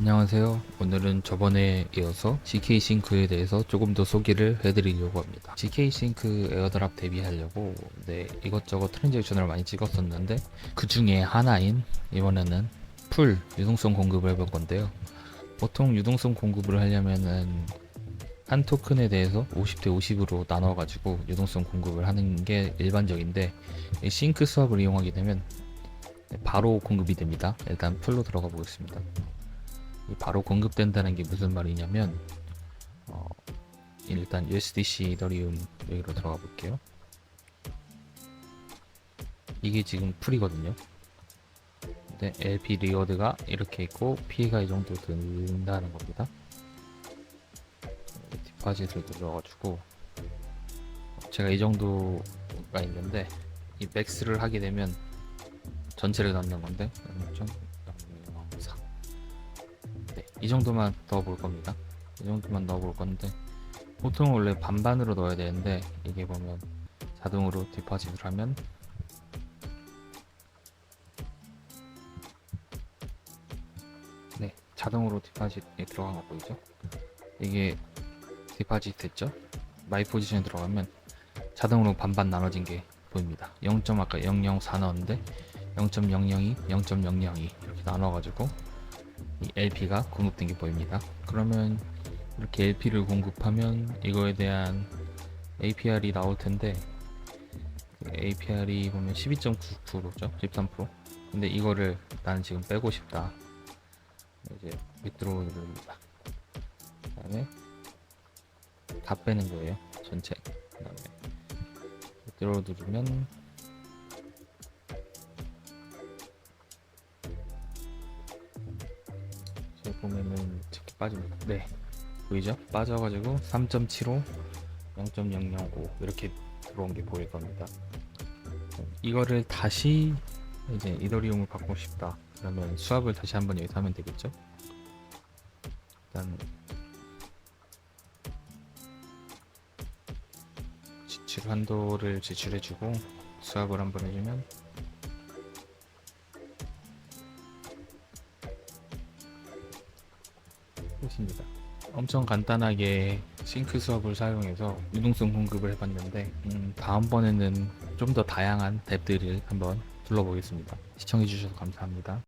안녕하세요. 오늘은 저번에 이어서 GK 싱크에 대해서 조금 더 소개를 해드리려고 합니다. GK 싱크 에어드랍 대비하려고 네, 이것저것 트랜잭션을 많이 찍었었는데 그 중에 하나인 이번에는 풀 유동성 공급을 해볼 건데요. 보통 유동성 공급을 하려면은 한 토큰에 대해서 50대 50으로 나눠가지고 유동성 공급을 하는 게 일반적인데 이 싱크 수압을 이용하게 되면 바로 공급이 됩니다. 일단 풀로 들어가 보겠습니다. 이 바로 공급된다는 게 무슨 말이냐면 어, 일단 USDC 이더리움 여기로 들어가 볼게요. 이게 지금 풀이거든요. 근데 LP 리워드가 이렇게 있고 P가 이 정도 든다는 겁니다. 디파짓을 눌러가지고 제가 이 정도가 있는데 이 맥스를 하게 되면 전체를 넣는 건데 0.004 네, 이 정도만 넣어 볼 겁니다. 이 정도만 넣어 볼 건데 보통 원래 반반으로 넣어야 되는데 이게 보면 자동으로 디파짓을 하면 네, 자동으로 디파짓에 들어간 거 보이죠? 이게 디파짓 됐죠? 마이 포지션에 들어가면 자동으로 반반 나눠진 게 보입니다. 0. 아까 004 넣었는데 0.002, 0.002 이렇게 나눠가지고 이 LP가 공급된 게 보입니다. 그러면 이렇게 LP를 공급하면 이거에 대한 APR이 나올 텐데 그 APR이 보면 12.9%죠, 13%. 근데 이거를 나는 지금 빼고 싶다. 이제 밑으로 누릅니다. 그 다음에 다 빼는 거예요, 전체. 그 다음에 밑으로 누르면 보면은 이렇게 빠집니다. 네. 보이죠? 빠져가지고 3.75, 0.005 이렇게 들어온 게 보일 겁니다. 이거를 다시 이제 이더리움을 바꾸고 싶다. 그러면 수압을 다시 한번 여기서 하면 되겠죠? 일단 지출 한도를 지출해주고 수압을 한번 해주면 끝입니다. 엄청 간단하게 싱크 수압을 사용해서 유동성 공급을 해봤는데 음, 다음번에는 좀 더 다양한 탭들을 한번 둘러보겠습니다. 시청해주셔서 감사합니다.